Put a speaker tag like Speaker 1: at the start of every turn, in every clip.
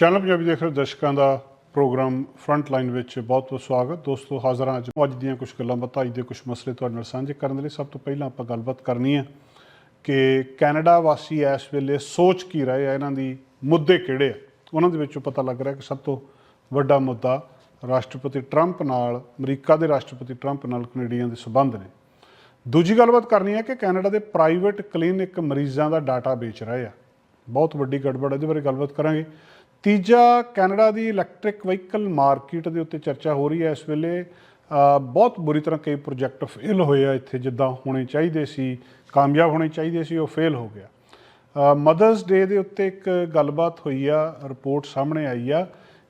Speaker 1: Channel Punjabi ਦੇਖ ਰਹੇ ਦਰਸ਼ਕਾਂ ਦਾ ਪ੍ਰੋਗਰਾਮ ਫਰੰਟ ਲਾਈਨ ਵਿੱਚ ਬਹੁਤ-ਬਹੁਤ ਸਵਾਗਤ। ਦੋਸਤੋ ਹਾਜ਼ਰ ਹਾਂ ਅੱਜ ਅੱਜ ਦੀਆਂ ਕੁਝ ਗੱਲਾਂ ਬਾਤਾਂ ਅੱਜ ਦੇ ਕੁਝ ਮਸਲੇ ਤੁਹਾਡੇ ਨਾਲ ਸਾਂਝੇ ਕਰਨ ਦੇ ਲਈ। ਸਭ ਤੋਂ ਪਹਿਲਾਂ ਆਪਾਂ ਗੱਲਬਾਤ ਕਰਨੀ ਹੈ ਕਿ ਕੈਨੇਡਾ ਵਾਸੀ ਇਸ ਵੇਲੇ ਸੋਚ ਕੀ ਰਹੇ ਆ? ਇਹਨਾਂ ਦੀ ਮੁੱਦੇ ਕਿਹੜੇ ਆ? ਉਹਨਾਂ ਦੇ ਵਿੱਚੋਂ ਪਤਾ ਲੱਗ ਰਿਹਾ ਕਿ ਸਭ ਤੋਂ ਵੱਡਾ ਮੁੱਦਾ ਰਾਸ਼ਟਰਪਤੀ ਟਰੰਪ ਨਾਲ ਅਮਰੀਕਾ ਦੇ ਰਾਸ਼ਟਰਪਤੀ ਟਰੰਪ ਨਾਲ ਕੈਨੇਡੀਅਨ ਦੇ ਸਬੰਧ ਨੇ। ਦੂਜੀ ਗੱਲਬਾਤ ਕਰਨੀ ਹੈ ਕਿ ਕੈਨੇਡਾ ਦੇ ਪ੍ਰਾਈਵੇਟ ਕਲੀਨਿਕ ਮਰੀਜ਼ਾਂ ਦਾ ਡਾਟਾ ਵੇਚ ਰਹੇ ਆ। ਬਹੁਤ ਵੱਡੀ ਗੜਬੜ ਹੈ, ਇਹਦੇ ਬਾਰੇ ਗੱਲਬਾਤ ਕਰਾਂਗੇ। ਤੀਜਾ ਕੈਨੇਡਾ ਦੀ ਇਲੈਕਟ੍ਰਿਕ ਵਹੀਕਲ ਮਾਰਕੀਟ ਦੇ ਉੱਤੇ ਚਰਚਾ ਹੋ ਰਹੀ ਹੈ। ਇਸ ਵੇਲੇ ਬਹੁਤ ਬੁਰੀ ਤਰ੍ਹਾਂ ਕਈ ਪ੍ਰੋਜੈਕਟ ਫੇਲ ਹੋਏ ਆ ਇੱਥੇ, ਜਿੱਦਾਂ ਹੋਣੇ ਚਾਹੀਦੇ ਸੀ, ਕਾਮਯਾਬ ਹੋਣੇ ਚਾਹੀਦੇ ਸੀ, ਉਹ ਫੇਲ ਹੋ ਗਿਆ। ਮਦਰਸ ਡੇ ਦੇ ਉੱਤੇ ਇੱਕ ਗੱਲਬਾਤ ਹੋਈ ਆ, ਰਿਪੋਰਟ ਸਾਹਮਣੇ ਆਈ ਆ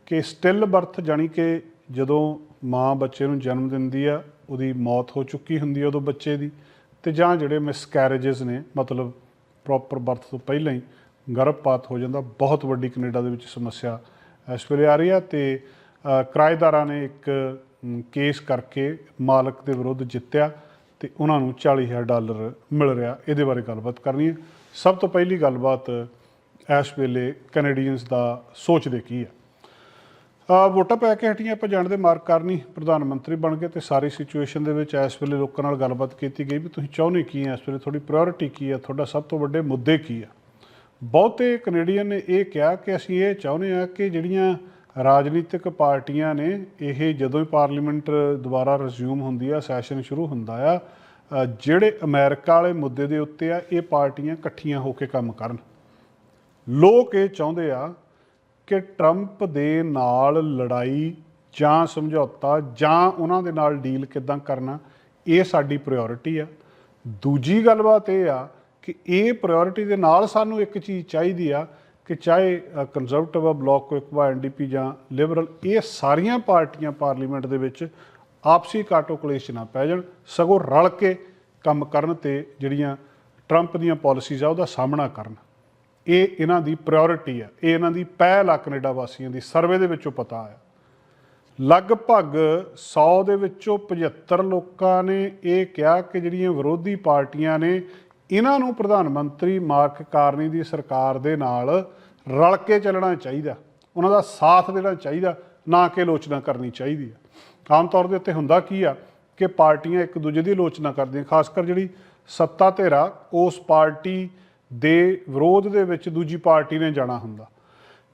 Speaker 1: ਕਿ ਸਟਿਲ ਬਰਥ ਜਾਨੀ ਕਿ ਜਦੋਂ ਮਾਂ ਬੱਚੇ ਨੂੰ ਜਨਮ ਦਿੰਦੀ ਆ, ਉਹਦੀ ਮੌਤ ਹੋ ਚੁੱਕੀ ਹੁੰਦੀ ਆ ਉਦੋਂ ਬੱਚੇ ਦੀ। ਤੇ ਜਾਂ ਜਿਹੜੇ ਮਿਸਕੈਰੇजेस ਨੇ, ਮਤਲਬ ਪ੍ਰੋਪਰ ਬਰਥ ਤੋਂ ਪਹਿਲਾਂ ਹੀ ਗਰਭਪਾਤ ਹੋ ਜਾਂਦਾ, ਬਹੁਤ ਵੱਡੀ ਕੈਨੇਡਾ ਦੇ ਵਿੱਚ ਸਮੱਸਿਆ ਇਸ ਵੇਲੇ ਆ ਰਹੀ ਆ ਤੇ ਕਿਰਾਏਦਾਰਾਂ ਨੇ ਇੱਕ ਕੇਸ ਕਰਕੇ ਮਾਲਕ ਦੇ ਵਿਰੁੱਧ ਜਿੱਤਿਆ ਤੇ ਉਹਨਾਂ ਨੂੰ 40000 ਡਾਲਰ ਮਿਲ ਰਿਹਾ। ਇਹਦੇ ਬਾਰੇ ਗੱਲਬਾਤ ਕਰਨੀ ਹੈ। ਸਭ ਤੋਂ ਪਹਿਲੀ ਗੱਲਬਾਤ ਇਸ ਵੇਲੇ ਕੈਨੇਡੀਅਨਸ ਦਾ ਸੋਚਦੇ ਕੀ ਹੈ। ਆ ਵੋਟਾਂ ਪੈ ਕੇ ਹਟੀਆਂ, ਆਪਾਂ ਜਾਣਦੇ ਮਾਰਕ ਕਰਨੀ ਪ੍ਰਧਾਨ ਮੰਤਰੀ ਬਣ ਗਏ ਤੇ ਸਾਰੀ ਸਿਚੁਏਸ਼ਨ ਦੇ ਵਿੱਚ ਇਸ ਵੇਲੇ ਲੋਕਾਂ ਨਾਲ ਗੱਲਬਾਤ ਕੀਤੀ ਗਈ ਵੀ ਤੁਸੀਂ ਚਾਹੁੰਦੇ ਕੀ ਹੈ? ਇਸ ਵੇਲੇ ਤੁਹਾਡੀ ਪ੍ਰਾਇੋਰਟੀ ਕੀ ਹੈ? ਤੁਹਾਡਾ ਸਭ ਤੋਂ ਵੱਡੇ ਮੁੱਦੇ ਕੀ ਆ ਬਹੁਤੇ ਕੈਨੇਡੀਅਨ ਨੇ ਇਹ ਕਿਹਾ ਕਿ ਅਸੀਂ ਇਹ ਚਾਹੁੰਦੇ ਹਾਂ ਕਿ ਜਿਹੜੀਆਂ ਰਾਜਨੀਤਿਕ ਪਾਰਟੀਆਂ ਨੇ, ਇਹ ਜਦੋਂ ਹੀ ਪਾਰਲੀਮੈਂਟ ਦੁਬਾਰਾ ਰਿਜ਼ਿਊਮ ਹੁੰਦੀ ਆ ਸੈਸ਼ਨ ਸ਼ੁਰੂ ਹੁੰਦਾ ਆ ਜਿਹੜੇ ਅਮਰੀਕਾ ਵਾਲੇ ਮੁੱਦੇ ਦੇ ਉੱਤੇ ਆ, ਇਹ ਪਾਰਟੀਆਂ ਇਕੱਠੀਆਂ ਹੋ ਕੇ ਕੰਮ ਕਰਨ। ਲੋਕ ਇਹ ਚਾਹੁੰਦੇ ਆ ਕਿ ਟਰੰਪ ਦੇ ਨਾਲ ਲੜਾਈ ਜਾਂ ਸਮਝੌਤਾ ਜਾਂ ਉਹਨਾਂ ਦੇ ਨਾਲ ਡੀਲ ਕਿਦਾਂ ਕਰਨਾ, ਇਹ ਸਾਡੀ ਪ੍ਰਾਇੋਰਟੀ ਆ। ਦੂਜੀ ਗੱਲਬਾਤ ਇਹ ਆ ਕਿ ਇਹ ਪ੍ਰਾਇੋਰਟੀ ਦੇ ਨਾਲ ਸਾਨੂੰ ਇੱਕ ਚੀਜ਼ ਚਾਹੀਦੀ ਆ ਕਿ ਚਾਹੇ ਕੰਜ਼ਰਵੇਟਿਵ ਆ ਬਲਾਕ ਕੋਈ ਕਵਾ ਐਨਡੀਪੀ ਜਾਂ ਲਿਬਰਲ ਇਹ ਸਾਰੀਆਂ ਪਾਰਟੀਆਂ ਪਾਰਲੀਮੈਂਟ ਦੇ ਵਿੱਚ ਆਪਸੀ ਕਾਟੋ ਕਲੇਸ਼ ਨਾ ਪੈ ਜਾਣ, ਸਗੋਂ ਰਲ ਕੇ ਕੰਮ ਕਰਨ ਤੇ ਜਿਹੜੀਆਂ ਟਰੰਪ ਦੀਆਂ ਪਾਲਿਸੀਜ਼ ਆ ਉਹਦਾ ਸਾਹਮਣਾ ਕਰਨ। ਇਹ ਇਹਨਾਂ ਦੀ ਪ੍ਰਾਇੋਰਟੀ ਆ, ਇਹ ਇਹਨਾਂ ਦੀ ਪਹਿਲ ਆ ਕੈਨੇਡਾ ਵਾਸੀਆਂ ਦੀ, ਸਰਵੇ ਦੇ ਵਿੱਚੋਂ ਪਤਾ ਆ। ਲਗਭਗ 100 ਦੇ ਵਿੱਚੋਂ 75 ਲੋਕਾਂ ਨੇ ਇਹ ਕਿਹਾ ਕਿ ਜਿਹੜੀਆਂ ਵਿਰੋਧੀ ਪਾਰਟੀਆਂ ਨੇ ਇਹਨਾਂ ਨੂੰ ਪ੍ਰਧਾਨ ਮੰਤਰੀ ਮਾਰਕ ਕਾਰਨੀ ਦੀ ਸਰਕਾਰ ਦੇ ਨਾਲ ਰਲ ਕੇ ਚੱਲਣਾ ਚਾਹੀਦਾ। ਉਹਨਾਂ ਦਾ ਸਾਥ ਦੇਣਾ ਚਾਹੀਦਾ ਨਾ ਕਿ ਆਲੋਚਨਾ ਕਰਨੀ ਚਾਹੀਦੀ ਆ। ਆਮ ਤੌਰ ਦੇ ਉੱਤੇ ਹੁੰਦਾ ਕੀ ਆ ਕਿ ਪਾਰਟੀਆਂ ਇੱਕ ਦੂਜੇ ਦੀ ਆਲੋਚਨਾ ਕਰਦੀਆਂ ਖਾਸ ਕਰ ਜਿਹੜੀ ਸੱਤਾ ਧਿਰਾ ਉਸ ਪਾਰਟੀ ਦੇ ਵਿਰੋਧ ਦੇ ਵਿੱਚ ਦੂਜੀ ਪਾਰਟੀ ਨੇ ਜਾਣਾ ਹੁੰਦਾ।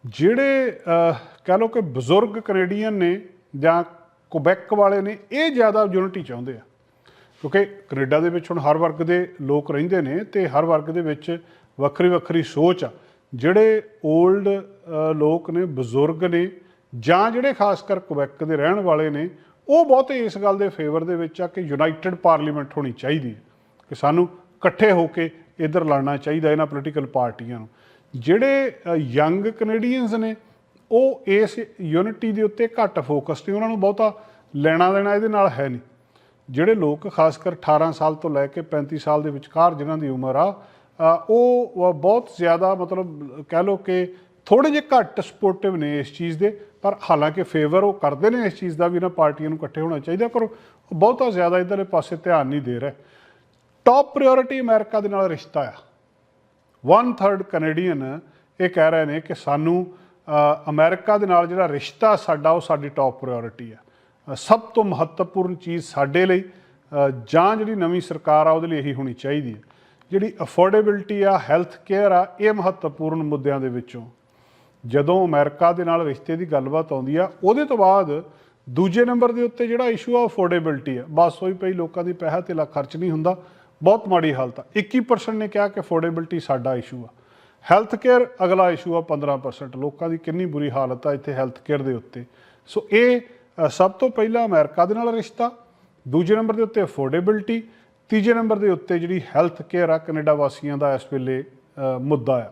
Speaker 1: ਜਿਹੜੇ ਅਹ, ਕਹਿ ਲਓ ਕਿ ਬਜ਼ੁਰਗ ਕੈਨੇਡੀਅਨ ਨੇ ਜਾਂ ਕੁਬੈਕ ਵਾਲੇ ਨੇ ਇਹ ਜ਼ਿਆਦਾ ਯੂਨਿਟੀ ਚਾਹੁੰਦੇ ਆ। ਕਿਉਂਕਿ ਕੈਨੇਡਾ ਦੇ ਵਿੱਚ ਹੁਣ ਹਰ ਵਰਗ ਦੇ ਲੋਕ ਰਹਿੰਦੇ ਨੇ ਤੇ ਹਰ ਵਰਗ ਦੇ ਵਿੱਚ ਵੱਖਰੀ ਵੱਖਰੀ ਸੋਚ ਆ। ਜਿਹੜੇ 올ਡ ਲੋਕ ਨੇ, ਬਜ਼ੁਰਗ ਨੇ ਜਾਂ ਜਿਹੜੇ ਖਾਸ ਕਰ ਕੁਬੈਕ ਦੇ ਰਹਿਣ ਵਾਲੇ ਨੇ, ਉਹ ਬਹੁਤੇ ਇਸ ਗੱਲ ਦੇ ਫੇਵਰ ਦੇ ਵਿੱਚ ਆ ਕਿ ਯੂਨਾਈਟਿਡ ਪਾਰਲੀਮੈਂਟ ਹੋਣੀ ਚਾਹੀਦੀ ਹੈ ਕਿ ਸਾਨੂੰ ਇਕੱਠੇ ਹੋ ਕੇ ਇਧਰ ਲੜਨਾ ਚਾਹੀਦਾ ਇਹਨਾਂ ਪੋਲੀਟੀਕਲ ਪਾਰਟੀਆਂ ਨੂੰ। ਜਿਹੜੇ ਯੰਗ ਕੈਨੇਡੀਅਨਸ ਨੇ, ਉਹ ਇਸ ਯੂਨਿਟੀ ਦੇ ਉੱਤੇ ਘੱਟ ਫੋਕਸ ਨੇ। ਉਹਨਾਂ ਨੂੰ ਬਹੁਤਾ ਲੈਣਾ ਦੇਣਾ ਇਹਦੇ ਨਾਲ ਹੈ ਨਹੀਂ। ਜਿਹੜੇ ਲੋਕ ਖਾਸ ਕਰ 18 ਸਾਲ ਤੋਂ ਲੈ ਕੇ 35 ਸਾਲ ਦੇ ਵਿਚਕਾਰ ਜਿਨ੍ਹਾਂ ਦੀ ਉਮਰ ਆ ਉਹ ਬਹੁਤ ਜ਼ਿਆਦਾ ਮਤਲਬ ਕਹਿ ਲਓ ਕਿ ਥੋੜੇ ਜਿਹੇ ਘੱਟ ਸਪੋਰਟਿਵ ਨੇ ਇਸ ਚੀਜ਼ ਦੇ ਪਰ ਹਾਲਾਂਕਿ ਫੇਵਰ ਉਹ ਕਰਦੇ ਨੇ ਇਸ ਚੀਜ਼ ਦਾ ਵੀ ਇਹਨਾਂ ਪਾਰਟੀਆਂ ਨੂੰ ਇਕੱਠੇ ਹੋਣਾ ਚਾਹੀਦਾ ਪਰ ਬਹੁਤਾ ਜ਼ਿਆਦਾ ਇਧਰਲੇ ਪਾਸੇ ਧਿਆਨ ਨਹੀਂ ਦੇ ਰਿਹਾ। ਟਾਪ ਪ੍ਰਾਇੋਰਟੀ ਅਮਰੀਕਾ ਦੇ ਨਾਲ ਰਿਸ਼ਤਾ ਆ। ਵਨ ਥਰਡ ਕੈਨੇਡੀਅਨ ਇਹ ਕਹਿ ਰਹੇ ਨੇ ਕਿ ਸਾਨੂੰ ਅ, ਅਮਰੀਕਾ ਦੇ ਨਾਲ ਜਿਹੜਾ ਰਿਸ਼ਤਾ ਸਾਡਾ ਉਹ ਸਾਡੀ ਟਾਪ ਪ੍ਰਾਇੋਰਟੀ ਆ। ਸਭ ਤੋਂ ਮਹੱਤਵਪੂਰਨ ਚੀਜ਼ ਸਾਡੇ ਲਈ ਜਾਂ ਜਿਹੜੀ ਨਵੀਂ ਸਰਕਾਰ ਆ, ਉਹਦੇ ਲਈ ਇਹੀ ਹੋਣੀ ਚਾਹੀਦੀ ਹੈ। ਜਿਹੜੀ ਅਫੋਰਡੇਬਿਲਟੀ ਆ ਹੈਲਥ ਕੇਅਰ ਆ, ਇਹ ਮਹੱਤਵਪੂਰਨ ਮੁੱਦਿਆਂ ਦੇ ਵਿੱਚੋਂ। ਜਦੋਂ ਅਮਰੀਕਾ ਦੇ ਨਾਲ ਰਿਸ਼ਤੇ ਦੀ ਗੱਲਬਾਤ ਆਉਂਦੀ ਆ, ਉਹਦੇ ਤੋਂ ਬਾਅਦ ਦੂਜੇ ਨੰਬਰ ਦੇ ਉੱਤੇ ਜਿਹੜਾ ਇਸ਼ੂ ਆ ਅਫੋਰਡੇਬਿਲਟੀ ਆ। ਬਸ ਹੋਈ ਪਈ ਲੋਕਾਂ ਦੀ ਪੈਸਾ ਤੇ ਖਰਚ ਨਹੀਂ ਹੁੰਦਾ। ਬਹੁਤ ਮਾੜੀ ਹਾਲਤ ਆ। 21% ਨੇ ਕਿਹਾ ਕਿ ਅਫੋਰਡੇਬਿਲਟੀ ਸਾਡਾ ਇਸ਼ੂ ਆ। ਹੈਲਥ ਕੇਅਰ ਅਗਲਾ ਇਸ਼ੂ ਆ 15% ਲੋਕਾਂ ਦੀ ਕਿੰਨੀ ਬੁਰੀ ਹਾਲਤ ਆ ਇੱਥੇ ਹੈਲਥ ਕੇਅਰ ਦੇ ਉੱਤੇ। ਸੋ ਇਹ ਸਭ ਤੋਂ ਪਹਿਲਾਂ ਅਮਰੀਕਾ ਦੇ ਨਾਲ ਰਿਸ਼ਤਾ, ਦੂਜੇ ਨੰਬਰ ਦੇ ਉੱਤੇ ਅਫੋਰਡੇਬਿਲਟੀ ਤੀਜੇ ਨੰਬਰ ਦੇ ਉੱਤੇ ਜਿਹੜੀ ਹੈਲਥ ਕੇਅਰ ਆ ਕੈਨੇਡਾ ਵਾਸੀਆਂ ਦਾ ਇਸ ਵੇਲੇ ਮੁੱਦਾ ਆ।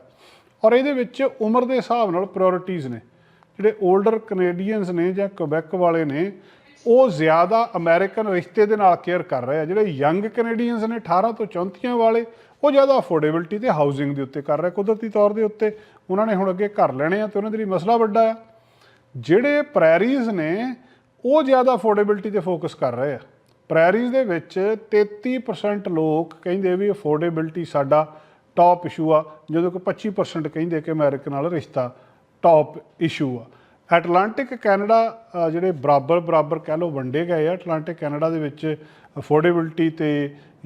Speaker 1: ਔਰ ਇਹਦੇ ਵਿੱਚ ਉਮਰ ਦੇ ਹਿਸਾਬ ਨਾਲ ਪ੍ਰਾਇੋਰਟੀਆਂ ਨੇ। ਜਿਹੜੇ 올ਡਰ ਕੈਨੇਡੀਅਨਸ ਨੇ ਜਾਂ ਕੁਬੈਕ ਵਾਲੇ ਨੇ, ਉਹ ਜ਼ਿਆਦਾ ਅਮਰੀਕਨ ਰਿਸ਼ਤੇ ਦੇ ਨਾਲ ਕੇਅਰ ਕਰ ਰਹੇ ਆ। ਜਿਹੜੇ ਯੰਗ ਕੈਨੇਡੀਅਨਸ ਨੇ 18 ਤੋਂ 34 ਵਾਲੇ, ਉਹ ਜ਼ਿਆਦਾ ਅਫੋਰਡੇਬਿਲਟੀ ਤੇ ਹਾਊਸਿੰਗ ਦੇ ਉੱਤੇ ਕਰ ਰਹੇ ਕੁਦਰਤੀ ਤੌਰ ਦੇ ਉੱਤੇ ਉਹਨਾਂ ਨੇ ਹੁਣ ਅੱਗੇ ਘਰ ਲੈਣੇ ਆ ਤੇ ਉਹਨਾਂ ਦੇ ਲਈ ਮਸਲਾ ਵੱਡਾ ਆ। ਜਿਹੜੇ ਪ੍ਰੈਰੀਜ਼ ਨੇ ਉਹ ਜ਼ਿਆਦਾ ਅਫੋਰਡੇਬਿਲਟੀ ਤੇ ਫੋਕਸ ਕਰ ਰਹੇ ਆ। ਪ੍ਰੈਰੀਜ਼ ਦੇ ਵਿੱਚ 33% ਲੋਕ ਕਹਿੰਦੇ ਵੀ ਅਫੋਰਡੇਬਿਲਟੀ ਸਾਡਾ ਟਾਪ ਇਸ਼ੂ ਆ, ਜਦੋਂ ਕਿ 25% ਕਹਿੰਦੇ ਕਿ ਅਮਰੀਕਾ ਨਾਲ ਰਿਸ਼ਤਾ ਟੌਪ ਇਸ਼ੂ ਆ। ਐਟਲਾਂਟਿਕ ਕੈਨੇਡਾ ਜਿਹੜੇ ਬਰਾਬਰ ਬਰਾਬਰ ਕਹਿ ਲਓ ਵੰਡੇ ਗਏ ਆ। ਐਟਲਾਂਟਿਕ ਕੈਨੇਡਾ ਦੇ ਵਿੱਚ ਅਫੋਰਡੇਬਿਲਟੀ ਤੇ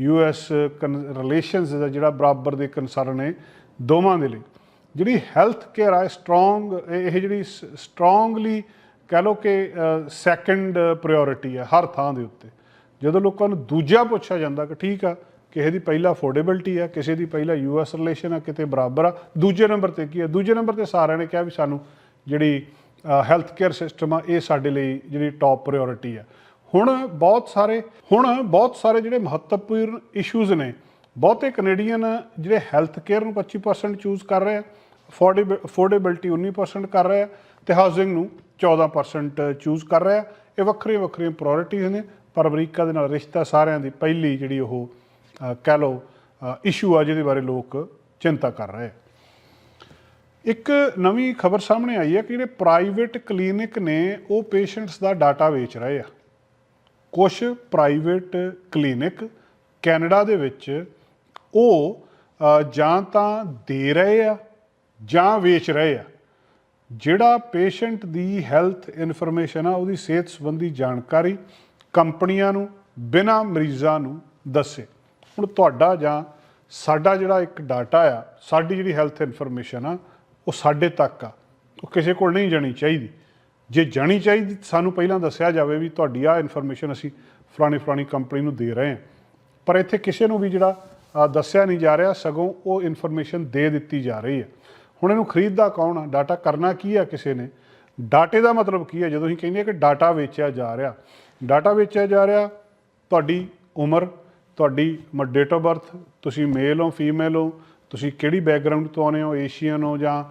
Speaker 1: ਯੂਐਸ ਰਿਲੇਸ਼ਨਸ ਦਾ ਜਿਹੜਾ ਬਰਾਬਰ ਦੇ ਕੰਸਰਨ ਨੇ ਦੋਵਾਂ ਦੇ ਲਈ। ਜਿਹੜੀ ਹੈਲਥ ਕੇਅਰ ਆ ਸਟਰੋਂਗ ਇਹ ਜਿਹੜੀ ਸਟਰੋਂਗਲੀ ਕਹਿ ਲਓ ਕਿ ਸੈਕੰਡ ਪ੍ਰਾਇੋਰਟੀ ਹੈ ਹਰ ਥਾਂ ਦੇ ਉੱਤੇ। ਜਦੋਂ ਲੋਕਾਂ ਨੂੰ ਦੂਜਾ ਪੁੱਛਿਆ ਜਾਂਦਾ ਕਿ ਠੀਕ ਆ, ਕਿਸੇ ਦੀ ਪਹਿਲਾ ਅਫੋਰਡੇਬਿਲਟੀ ਆ, ਕਿਸੇ ਦੀ ਪਹਿਲਾ ਯੂਐਸ ਰਿਲੇਸ਼ਨ ਆ, ਕਿਤੇ ਬਰਾਬਰ ਆ, ਦੂਜੇ ਨੰਬਰ ਤੇ ਕੀ ਆ? ਦੂਜੇ ਨੰਬਰ ਤੇ ਸਾਰਿਆਂ ਨੇ ਕਿਹਾ ਵੀ ਸਾਨੂੰ ਜਿਹੜੀ ਹੈਲਥ ਕੇਅਰ ਸਿਸਟਮ ਆ, ਇਹ ਸਾਡੇ ਲਈ ਜਿਹੜੀ ਟਾਪ ਪ੍ਰਾਇੋਰਟੀ ਆ। ਹੁਣ ਬਹੁਤ ਸਾਰੇ, ਹੁਣ ਬਹੁਤ ਸਾਰੇ ਜਿਹੜੇ ਮਹੱਤਵਪੂਰਨ ਇਸ਼ੂਜ਼ ਨੇ, ਬਹੁਤੇ ਕੈਨੇਡੀਅਨ ਜਿਹੜੇ ਹੈਲਥ ਕੇਅਰ ਨੂੰ 25% ਚੂਜ਼ ਕਰ ਰਹੇ ਆ ਅਫੋਰਡੇਬਿਲਟੀ 19% ਕਰ ਰਹੇ ਆ, ਤੇ ਹਾਊਸਿੰਗ ਨੂੰ 14% ਚੂਜ਼ ਕਰ ਰਿਹਾ ਇਹ ਵੱਖਰੀਆਂ ਵੱਖਰੀਆਂ ਪ੍ਰਾਇੋਰਟੀਜ਼ ਨੇ, ਪਰ ਅਮਰੀਕਾ ਦੇ ਨਾਲ ਰਿਸ਼ਤਾ ਸਾਰਿਆਂ ਦੀ ਪਹਿਲੀ ਜਿਹੜੀ ਉਹ ਕਹਿ ਲਓ ਇਸ਼ੂ ਆ ਜਿਹਦੇ ਬਾਰੇ ਲੋਕ ਚਿੰਤਾ ਕਰ ਰਹੇ ਆ ਇੱਕ ਨਵੀਂ ਖਬਰ ਸਾਹਮਣੇ ਆਈ ਹੈ ਕਿ ਜਿਹੜੇ ਪ੍ਰਾਈਵੇਟ ਕਲੀਨਿਕ ਨੇ, ਉਹ ਪੇਸ਼ੈਂਟਸ ਦਾ ਡਾਟਾ ਵੇਚ ਰਹੇ ਆ। ਕੁਝ ਪ੍ਰਾਈਵੇਟ ਕਲੀਨਿਕ ਕੈਨੇਡਾ ਦੇ ਵਿੱਚ ਉਹ ਜਾਂ ਤਾਂ ਦੇ ਰਹੇ ਆ ਜਾਂ ਵੇਚ ਰਹੇ ਆ। ਜਿਹੜਾ ਪੇਸ਼ੈਂਟ ਦੀ ਹੈਲਥ ਇਨਫੋਰਮੇਸ਼ਨ ਆ, ਉਹਦੀ ਸਿਹਤ ਸੰਬੰਧੀ ਜਾਣਕਾਰੀ ਕੰਪਨੀਆਂ ਨੂੰ, ਬਿਨਾਂ ਮਰੀਜ਼ਾਂ ਨੂੰ ਦੱਸੇ। ਹੁਣ ਤੁਹਾਡਾ ਜਾਂ ਸਾਡਾ ਜਿਹੜਾ ਇੱਕ ਡਾਟਾ ਆ, ਸਾਡੀ ਜਿਹੜੀ ਹੈਲਥ ਇਨਫੋਰਮੇਸ਼ਨ ਆ, ਉਹ ਸਾਡੇ ਤੱਕ ਆ। ਉਹ ਕਿਸੇ ਕੋਲ ਨਹੀਂ ਜਾਣੀ ਚਾਹੀਦੀ। ਜੇ ਜਾਣੀ ਚਾਹੀਦੀ, ਸਾਨੂੰ ਪਹਿਲਾਂ ਦੱਸਿਆ ਜਾਵੇ ਵੀ ਤੁਹਾਡੀ ਆ ਇਨਫੋਰਮੇਸ਼ਨ ਅਸੀਂ ਫਲਾਣੀ ਫਲਾਣੀ ਕੰਪਨੀ ਨੂੰ ਦੇ ਰਹੇ ਹਾਂ। ਪਰ ਇੱਥੇ ਕਿਸੇ ਨੂੰ ਵੀ ਜਿਹੜਾ ਦੱਸਿਆ ਨਹੀਂ ਜਾ ਰਿਹਾ, ਸਗੋਂ ਉਹ ਇਨਫੋਰਮੇਸ਼ਨ ਦੇ ਦਿੱਤੀ ਜਾ ਰਹੀ ਹੈ। ਹੁਣ ਇਹਨੂੰ ਖਰੀਦਦਾ ਕੌਣ ਆ? ਡਾਟਾ ਕਰਨਾ ਕੀ ਆ ਕਿਸੇ ਨੇ? ਡਾਟੇ ਦਾ ਮਤਲਬ ਕੀ ਹੈ ਜਦੋਂ ਅਸੀਂ ਕਹਿੰਦੇ ਆ ਕਿ ਡਾਟਾ ਵੇਚਿਆ ਜਾ ਰਿਹਾ, ਡਾਟਾ ਵੇਚਿਆ ਜਾ ਰਿਹਾ, ਤੁਹਾਡੀ ਉਮਰ, ਤੁਹਾਡੀ ਡੇਟ ਆਫ ਬਰਥ ਤੁਸੀਂ ਮੇਲ ਹੋ ਫੀਮੇਲ ਹੋ, ਤੁਸੀਂ ਕਿਹੜੀ ਬੈਕਗ੍ਰਾਉਂਡ ਤੋਂ ਆਉਂਦੇ ਹੋ ਏਸ਼ੀਅਨ ਹੋ ਜਾਂ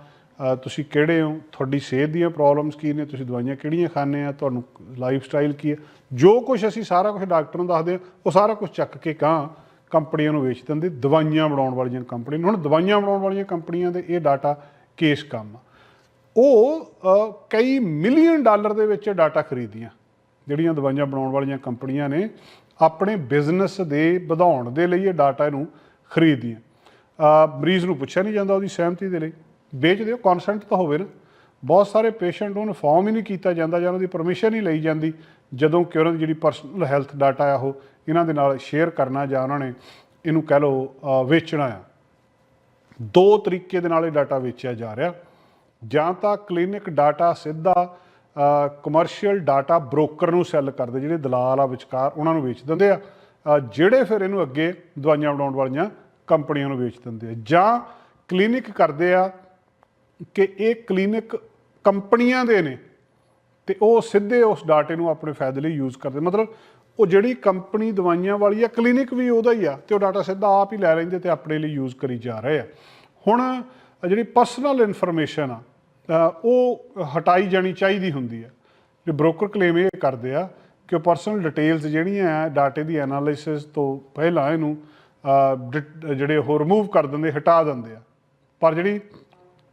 Speaker 1: ਤੁਸੀਂ ਕਿਹੜੇ ਹੋ, ਤੁਹਾਡੀ ਸਿਹਤ ਦੀਆਂ ਪ੍ਰੋਬਲਮਸ ਕੀ ਨੇ, ਤੁਸੀਂ ਦਵਾਈਆਂ ਕਿਹੜੀਆਂ ਖਾਂਦੇ ਆ, ਤੁਹਾਨੂੰ ਲਾਈਫ ਸਟਾਈਲ ਕੀ ਹੈ ਜੋ ਕੁਝ ਅਸੀਂ ਸਾਰਾ ਕੁਝ ਡਾਕਟਰ ਨੂੰ ਦੱਸਦੇ ਆ, ਉਹ ਸਾਰਾ ਕੁਝ ਚੱਕ ਕੇ ਕਾਂ ਕੰਪਨੀਆਂ ਨੂੰ ਵੇਚ ਦਿੰਦੇ, ਦਵਾਈਆਂ ਬਣਾਉਣ ਵਾਲੀਆਂ ਕੰਪਨੀਆਂ ਨੂੰ। ਹੁਣ ਦਵਾਈਆਂ ਬਣਾਉਣ ਵਾਲੀਆਂ ਕੰਪਨੀਆਂ ਦੇ ਇਹ ਡਾਟਾ ਕੇਸ ਕੰਮ ਆ। ਉਹ ਕਈ ਮਿਲੀਅਨ ਡਾਲਰ ਦੇ ਵਿੱਚ ਡਾਟਾ ਖਰੀਦੀਆਂ, ਜਿਹੜੀਆਂ ਦਵਾਈਆਂ ਬਣਾਉਣ ਵਾਲੀਆਂ ਕੰਪਨੀਆਂ ਨੇ, ਆਪਣੇ ਬਿਜ਼ਨਸ ਦੇ ਵਧਾਉਣ ਦੇ ਲਈ ਇਹ ਡਾਟਾ ਨੂੰ ਖਰੀਦੀਆਂ। ਮਰੀਜ਼ ਨੂੰ ਪੁੱਛਿਆ ਨਹੀਂ ਜਾਂਦਾ ਉਹਦੀ ਸਹਿਮਤੀ ਦੇ ਲਈ। ਵੇਚ ਦਿਓ ਕਨਸੈਂਟ ਤਾਂ ਹੋਵੇ ਨਾ। ਬਹੁਤ ਸਾਰੇ ਪੇਸ਼ੈਂਟ ਨੂੰ ਇਨਫੋਰਮ ਹੀ ਨਹੀਂ ਕੀਤਾ ਜਾਂਦਾ ਜਾਂ ਉਹਨਾਂ ਦੀ ਪਰਮਿਸ਼ਨ ਹੀ ਲਈ ਜਾਂਦੀ ਜਦੋਂ ਕਿ ਉਹਨਾਂ ਦੀ ਜਿਹੜੀ ਪਰਸਨਲ ਹੈਲਥ ਡਾਟਾ ਆ ਉਹ ਇਹਨਾਂ ਦੇ ਨਾਲ ਸ਼ੇਅਰ ਕਰਨਾ ਜਾਂ ਉਹਨਾਂ ਨੇ ਇਹਨੂੰ ਕਹਿ ਲਓ ਵੇਚਣਾ ਆ। ਦੋ ਤਰੀਕੇ ਦੇ ਨਾਲ ਇਹ ਡਾਟਾ ਵੇਚਿਆ ਜਾ ਰਿਹਾ। ਜਾਂ ਤਾਂ ਕਲੀਨਿਕ ਡਾਟਾ ਸਿੱਧਾ ਕਮਰਸ਼ੀਅਲ ਡਾਟਾ ਬ੍ਰੋਕਰ ਨੂੰ ਸੈੱਲ ਕਰਦੇ, ਜਿਹੜੇ ਦਲਾਲ ਆ, ਵਿਚਕਾਰ ਉਹਨਾਂ ਨੂੰ ਵੇਚ ਦਿੰਦੇ ਆ। ਜਿਹੜੇ ਫਿਰ ਇਹਨੂੰ ਅੱਗੇ ਦਵਾਈਆਂ ਬਣਾਉਣ ਵਾਲੀਆਂ ਕੰਪਨੀਆਂ ਨੂੰ ਵੇਚ ਦਿੰਦੇ ਆ। ਜਾਂ ਕਲੀਨਿਕ ਕਰਦੇ ਆ ਕਿ ਇਹ ਕਲੀਨਿਕ ਕੰਪਨੀਆਂ ਦੇ ਨੇ ਤੇ ਉਹ ਸਿੱਧੇ ਉਸ ਡਾਟੇ ਨੂੰ ਆਪਣੇ ਫਾਇਦੇ ਲਈ ਯੂਜ਼ ਕਰਦੇ। ਮਤਲਬ ਉਹ ਜਿਹੜੀ ਕੰਪਨੀ ਦਵਾਈਆਂ ਵਾਲੀ ਆ, ਕਲੀਨਿਕ ਵੀ ਉਹਦਾ ਹੀ ਆ ਤੇ ਉਹ ਡਾਟਾ ਸਿੱਧਾ ਆਪ ਹੀ ਲੈ ਲੈਂਦੇ ਤੇ ਆਪਣੇ ਲਈ ਯੂਜ਼ ਕਰੀ ਜਾ ਰਹੇ ਆ। ਹੁਣ ਜਿਹੜੀ ਪਰਸਨਲ ਇਨਫੋਰਮੇਸ਼ਨ ਆ ਉਹ ਹਟਾਈ ਜਾਣੀ ਚਾਹੀਦੀ ਹੁੰਦੀ ਆ। ਜੇ ਬ੍ਰੋਕਰ ਕਲੇਮ ਇਹ ਕਰਦੇ ਆ ਕਿ ਉਹ ਪਰਸਨਲ ਡਿਟੇਲਸ ਜਿਹੜੀਆਂ ਆ ਡਾਟੇ ਦੀ ਐਨਾਲਿਸਿਸ ਤੋਂ ਪਹਿਲਾਂ ਇਹਨੂੰ ਡਿਟ- ਜਿਹੜੇ ਉਹ ਰਿਮੂਵ ਕਰ ਦਿੰਦੇ, ਹਟਾ ਦਿੰਦੇ ਆ। ਪਰ ਜਿਹੜੀ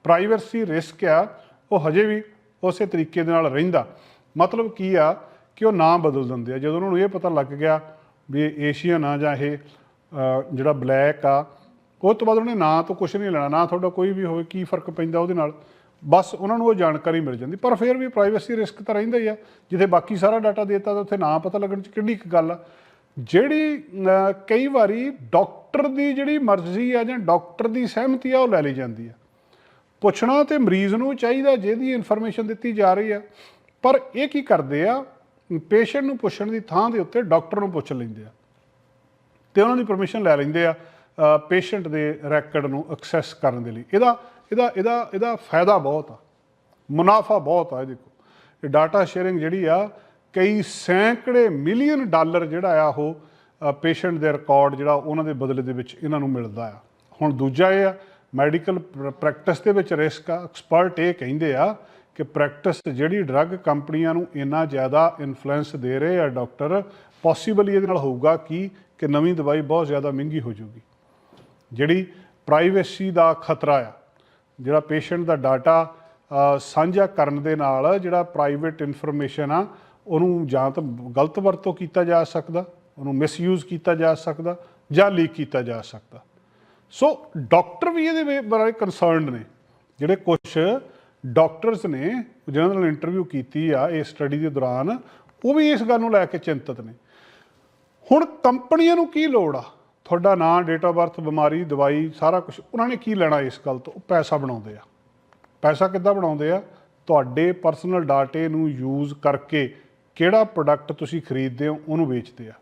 Speaker 1: ਪ੍ਰਾਈਵੇਸੀ ਰਿਸਕ ਆ, ਉਹ ਹਜੇ ਵੀ ਉਸੇ ਤਰੀਕੇ ਦੇ ਨਾਲ ਰਹਿੰਦਾ। ਮਤਲਬ ਕੀ ਆ ਕਿ ਉਹ ਨਾਂ ਬਦਲ ਦਿੰਦੇ ਆ। ਜਦੋਂ ਉਹਨਾਂ ਨੂੰ ਇਹ ਪਤਾ ਲੱਗ ਗਿਆ ਵੀ ਇਹ ਏਸ਼ੀਅਨ ਆ ਜਾਂ ਇਹ ਜਿਹੜਾ ਬਲੈਕ ਆ, ਉਹ ਤੋਂ ਬਾਅਦ ਉਹਨੇ ਨਾਂ ਤੋਂ ਕੁਝ ਨਹੀਂ ਲੈਣਾ। ਨਾ ਤੁਹਾਡਾ ਕੋਈ ਵੀ ਹੋਵੇ, ਕੀ ਫ਼ਰਕ ਪੈਂਦਾ ਉਹਦੇ ਨਾਲ? ਬਸ ਉਹਨਾਂ ਨੂੰ ਉਹ ਜਾਣਕਾਰੀ ਮਿਲ ਜਾਂਦੀ। ਪਰ ਫਿਰ ਵੀ ਪ੍ਰਾਈਵੇਸੀ ਰਿਸਕ ਤਾਂ ਰਹਿੰਦਾ ਹੀ ਆ। ਜਿੱਥੇ ਬਾਕੀ ਸਾਰਾ ਡਾਟਾ ਦੇਤਾ ਤਾਂ ਉੱਥੇ ਨਾਂ ਪਤਾ ਲੱਗਣ ਚ ਕਿੰਨੀ ਕੁ ਗੱਲ ਆ। ਜਿਹੜੀ ਕਈ ਵਾਰੀ ਡਾਕਟਰ ਦੀ ਜਿਹੜੀ ਮਰਜ਼ੀ ਆ ਜਾਂ ਡਾਕਟਰ ਦੀ ਸਹਿਮਤੀ ਆ, ਉਹ ਲੈ ਲਈ ਜਾਂਦੀ ਆ। ਪੁੱਛਣਾ ਤੇ ਮਰੀਜ਼ ਨੂੰ ਚਾਹੀਦਾ ਜਿਹਦੀ ਇਨਫੋਰਮੇਸ਼ਨ ਦਿੱਤੀ ਜਾ ਰਹੀ ਆ। ਪਰ ਇਹ ਕੀ ਕਰਦੇ ਆ? ਪੇਸ਼ੈਂਟ ਨੂੰ ਪੁੱਛਣ ਦੀ ਥਾਂ ਦੇ ਉੱਤੇ ਡਾਕਟਰ ਨੂੰ ਪੁੱਛ ਲੈਂਦੇ ਆ। ਤੇ ਉਹਨਾਂ ਦੀ ਪਰਮਿਸ਼ਨ ਲੈ ਲੈਂਦੇ ਆ ਪੇਸ਼ੈਂਟ ਦੇ ਰੈਕੋਰਡ ਨੂੰ ਐਕਸੈਸ ਕਰਨ ਦੇ ਲਈ। ਇਹਦਾ ਇਹਦਾ ਇਹਦਾ ਇਹਦਾ ਫਾਇਦਾ ਬਹੁਤ ਆ। ਮੁਨਾਫਾ ਬਹੁਤ ਆ ਇਹਦੇ ਕੋਲ ਇਹ ਡਾਟਾ ਸ਼ੇਅਰਿੰਗ ਜਿਹੜੀ ਆ, ਕਈ ਸੈਂਕੜੇ ਮਿਲੀਅਨ ਡਾਲਰ ਜਿਹੜਾ ਆ ਉਹ ਪੇਸ਼ੈਂਟ ਦੇ ਰਿਕਾਰਡ ਜਿਹੜਾ ਉਹਨਾਂ ਦੇ ਬਦਲੇ ਦੇ ਵਿੱਚ ਇਹਨਾਂ ਨੂੰ ਮਿਲਦਾ ਆ। ਹੁਣ ਦੂਜਾ ਇਹ ਆ ਮੈਡੀਕਲ ਪ੍ਰੈਕਟਿਸ ਦੇ ਵਿੱਚ ਰਿਸਕ ਆ। ਐਕਸਪਰਟ ਇਹ ਕਹਿੰਦੇ ਆ ਕਿ ਪ੍ਰੈਕਟਿਸ ਜਿਹੜੀ ਡਰੱਗ ਕੰਪਨੀਆਂ ਨੂੰ ਇੰਨਾ ਜ਼ਿਆਦਾ ਇਨਫਲੂਐਂਸ ਦੇ ਰਹੇ ਆ ਡਾਕਟਰ, ਪੋਸੀਬਲੀ ਇਹਦੇ ਨਾਲ ਹੋਊਗਾ ਕੀ ਕਿ ਨਵੀਂ ਦਵਾਈ ਬਹੁਤ ਜ਼ਿਆਦਾ ਮਹਿੰਗੀ ਹੋ ਜਾਊਗੀ। ਜਿਹੜੀ ਪ੍ਰਾਈਵੇਸੀ ਦਾ ਖਤਰਾ ਆ, ਜਿਹੜਾ ਪੇਸ਼ੈਂਟ ਦਾ ਡਾਟਾ ਸਾਂਝਾ ਕਰਨ ਦੇ ਨਾਲ ਜਿਹੜਾ ਪ੍ਰਾਈਵੇਟ ਇਨਫੋਰਮੇਸ਼ਨ ਆ, ਉਹਨੂੰ ਜਾਂ ਤਾਂ ਗਲਤ ਵਰਤੋਂ ਕੀਤਾ ਜਾ ਸਕਦਾ, ਉਹਨੂੰ ਮਿਸਯੂਜ਼ ਕੀਤਾ ਜਾ ਸਕਦਾ ਜਾਂ ਲੀਕ ਕੀਤਾ ਜਾ ਸਕਦਾ। ਸੋ ਡਾਕਟਰ ਵੀ ਇਹਦੇ ਵੇ- ਬਾਰੇ ਕੰਸਰਨਡ ਨੇ। ਜਿਹੜੇ ਕੁਝ ਡਾਕਟਰਸ ਨੇ, ਜਿਹਨਾਂ ਨਾਲ ਇੰਟਰਵਿਊ ਕੀਤੀ ਆ, ਇਸ ਸਟੱਡੀ ਦੇ ਦੌਰਾਨ, ਉਹ ਵੀ ਇਸ ਗੱਲ ਨੂੰ ਲੈ ਕੇ ਚਿੰਤਤ ਨੇ। ਹੁਣ ਕੰਪਨੀਆਂ ਨੂੰ ਕੀ ਲੋੜ ਆ? ਤੁਹਾਡਾ ਨਾਂ ਡੇਟ ਆਫ ਬਰਥ ਬਿਮਾਰੀ, ਦਵਾਈ, ਸਾਰਾ ਕੁਝ ਉਹਨਾਂ ਨੇ ਕੀ ਲੈਣਾ ਇਸ ਗੱਲ ਤੋਂ? ਉਹ ਪੈਸਾ ਬਣਾਉਂਦੇ ਆ। ਪੈਸਾ ਕਿੱਦਾਂ ਬਣਾਉਂਦੇ ਆ? ਤੁਹਾਡੇ ਪਰਸਨਲ ਡਾਟੇ ਨੂੰ ਯੂਜ਼ ਕਰਕੇ ਕਿਹੜਾ ਪ੍ਰੋਡਕਟ ਤੁਸੀਂ ਖਰੀਦਦੇ ਹੋ, ਉਹਨੂੰ ਵੇਚਦੇ ਆ।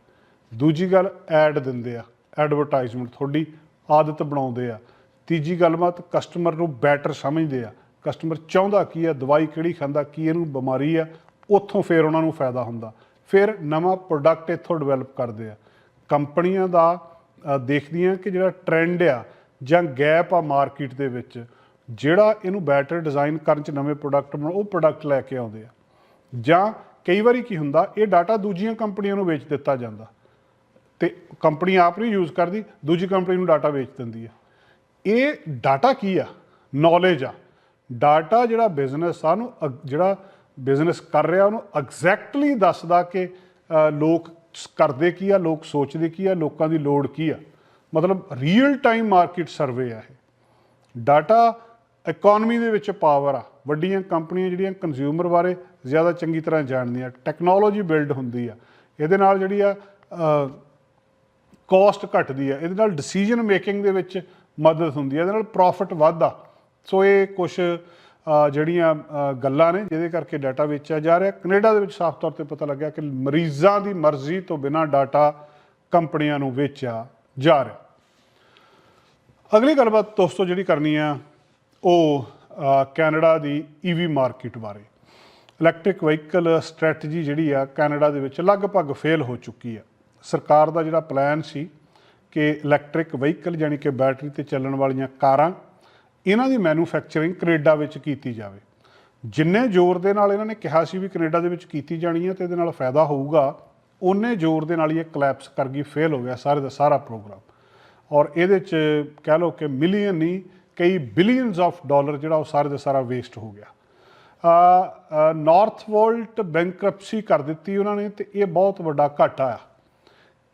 Speaker 1: ਦੂਜੀ ਗੱਲ ਐਡ ਦਿੰਦੇ ਆ। ਐਡਵਰਟਾਈਜ਼ਮੈਂਟ ਤੁਹਾਡੀ ਆਦਤ ਬਣਾਉਂਦੇ ਆ। ਤੀਜੀ ਗੱਲਬਾਤ ਕਸਟਮਰ ਨੂੰ ਬੈਟਰ ਸਮਝਦੇ ਆ। ਕਸਟਮਰ ਚਾਹੁੰਦਾ ਕੀ ਆ ਦਵਾਈ ਕਿਹੜੀ ਖਾਂਦਾ ਕੀ ਇਹਨੂੰ ਬਿਮਾਰੀ ਆ ਉੱਥੋਂ ਫਿਰ ਉਹਨਾਂ ਨੂੰ ਫਾਇਦਾ ਹੁੰਦਾ। ਫਿਰ ਨਵਾਂ ਪ੍ਰੋਡਕਟ ਇੱਥੋਂ ਡਿਵੈਲਪ ਕਰਦੇ ਆ। ਕੰਪਨੀਆਂ ਦਾ ਅ, ਦੇਖਦੀਆਂ ਕਿ ਜਿਹੜਾ ਟ੍ਰੈਂਡ ਆ ਜਾਂ ਗੈਪ ਆ ਮਾਰਕੀਟ ਦੇ ਵਿੱਚ ਜਿਹੜਾ ਇਹਨੂੰ ਬੈਟਰ ਡਿਜ਼ਾਈਨ ਕਰਨ ਚ ਨਵੇਂ ਪ੍ਰੋਡਕਟ ਬਣਾਉ ਉਹ ਪ੍ਰੋਡਕਟ ਲੈ ਕੇ ਆਉਂਦੇ ਆ। ਜਾਂ ਕਈ ਵਾਰੀ ਕੀ ਹੁੰਦਾ ਇਹ ਡਾਟਾ ਦੂਜੀਆਂ ਕੰਪਨੀਆਂ ਨੂੰ ਵੇਚ ਦਿੱਤਾ ਜਾਂਦਾ। ਤੇ ਕੰਪਨੀ ਆਪ ਨਹੀਂ ਯੂਜ਼ ਕਰਦੀ, ਦੂਜੀ ਕੰਪਨੀ ਨੂੰ ਡਾਟਾ ਵੇਚ ਦਿੰਦੀ ਆ। ਇਹ ਡਾਟਾ ਕੀ ਆ? ਨੌਲੇਜ ਆ। ਡਾਟਾ ਜਿਹੜਾ ਬਿਜ਼ਨਸ ਆ ਨੂੰ ਜਿਹੜਾ ਬਿਜ਼ਨਸ ਕਰ ਰਿਹਾ, ਉਹਨੂੰ ਐਗਜ਼ੈਕਟਲੀ ਦੱਸਦਾ ਕਿ ਲੋਕ ਕਰਦੇ ਕੀ ਆ, ਲੋਕ ਸੋਚਦੇ ਕੀ ਆ, ਲੋਕਾਂ ਦੀ ਲੋੜ ਕੀ ਆ। ਮਤਲਬ ਰੀਅਲ ਟਾਈਮ ਮਾਰਕੀਟ ਸਰਵੇ ਆ ਇਹ। ਡਾਟਾ ਇਕਨੋਮੀ ਦੇ ਵਿੱਚ ਪਾਵਰ ਆ। ਵੱਡੀਆਂ ਕੰਪਨੀਆਂ ਜਿਹੜੀਆਂ ਕੰਜ਼ਿਊਮਰ ਬਾਰੇ ਜ਼ਿਆਦਾ ਚੰਗੀ ਤਰ੍ਹਾਂ ਜਾਣਦੀਆਂ ਟੈਕਨੋਲੋਜੀ ਬਿਲਡ ਹੁੰਦੀ ਆ। ਇਹਦੇ ਨਾਲ ਜਿਹੜੀ ਆ ਕਾਸਟ ਘਟਦੀ ਹੈ, ਇਹਦੇ ਨਾਲ ਡਿਸੀਜਨ ਮੇਕਿੰਗ ਦੇ ਵਿੱਚ ਮਦਦ ਹੁੰਦੀ ਹੈ, ਇਹਦੇ ਨਾਲ ਪ੍ਰੋਫਿਟ ਵੱਧਦਾ। ਸੋ ਇਹ ਕੁਝ ਜਿਹੜੀਆਂ ਗੱਲਾਂ ਨੇ, ਜਿਹਦੇ ਕਰਕੇ ਡਾਟਾ ਵੇਚਿਆ ਜਾ ਰਿਹਾ। ਕੈਨੇਡਾ ਦੇ ਵਿੱਚ ਸਾਫ਼ ਤੌਰ ਤੇ ਪਤਾ ਲੱਗਿਆ ਕਿ ਮਰੀਜ਼ਾਂ ਦੀ ਮਰਜ਼ੀ ਤੋਂ ਬਿਨਾਂ ਡਾਟਾ ਕੰਪਨੀਆਂ ਨੂੰ ਵੇਚਿਆ ਜਾ ਰਿਹਾ। ਅਗਲੀ ਗੱਲਬਾਤ ਦੋਸਤੋ ਜਿਹੜੀ ਕਰਨੀ ਆ, ਉਹ ਕੈਨੇਡਾ ਦੀ ਈਵੀ ਮਾਰਕੀਟ ਬਾਰੇ। ਇਲੈਕਟ੍ਰਿਕ ਵਹੀਕਲ ਸਟ੍ਰੈਟਜੀ ਜਿਹੜੀ ਆ, ਕੈਨੇਡਾ ਦੇ ਵਿੱਚ ਲਗਭਗ ਫੇਲ ਹੋ ਚੁੱਕੀ ਆ। ਸਰਕਾਰ ਦਾ ਜਿਹੜਾ ਪਲਾਨ ਸੀ ਕਿ ਇਲੈਕਟ੍ਰਿਕ ਵਹੀਕਲ ਯਾਨੀ ਕਿ ਬੈਟਰੀ ਤੇ ਚੱਲਣ ਵਾਲੀਆਂ ਕਾਰਾਂ, ਇਹਨਾਂ ਦੀ ਮੈਨੂਫੈਕਚਰਿੰਗ ਕੈਨੇਡਾ ਵਿੱਚ ਕੀਤੀ ਜਾਵੇ। ਜਿੰਨੇ ਜ਼ੋਰ ਦੇ ਨਾਲ ਇਹਨਾਂ ਨੇ ਕਿਹਾ ਸੀ ਵੀ ਕੈਨੇਡਾ ਦੇ ਵਿੱਚ ਕੀਤੀ ਜਾਣੀ ਹੈ ਤੇ ਇਹਦੇ ਨਾਲ ਫਾਇਦਾ ਹੋਊਗਾ ਉਹਨੇ ਜ਼ੋਰ ਦੇ ਨਾਲ ਹੀ ਇਹ ਕਲੈਪਸ ਕਰ ਗਈ ਫੇਲ ਹੋ ਗਿਆ ਸਾਰੇ ਦਾ ਸਾਰਾ ਪ੍ਰੋਗਰਾਮ ਔਰ ਇਹਦੇ ਚ ਕਹਿ ਲਓ ਕਿ ਮਿਲੀਅਨ ਨਹੀਂ, ਕਈ ਬਿਲੀਅਨਸ ਆਫ ਡਾਲਰ ਜਿਹੜਾ ਉਹ ਸਾਰੇ ਦਾ ਸਾਰਾ ਵੇਸਟ ਹੋ ਗਿਆ। ਨਾਰਥ ਵੋਲਟ ਬੈਂਕਰਪਸੀ ਕਰ ਦਿੱਤੀ ਉਹਨਾਂ ਨੇ ਤੇ ਇਹ ਬਹੁਤ ਵੱਡਾ ਘਾਟਾ ਆ।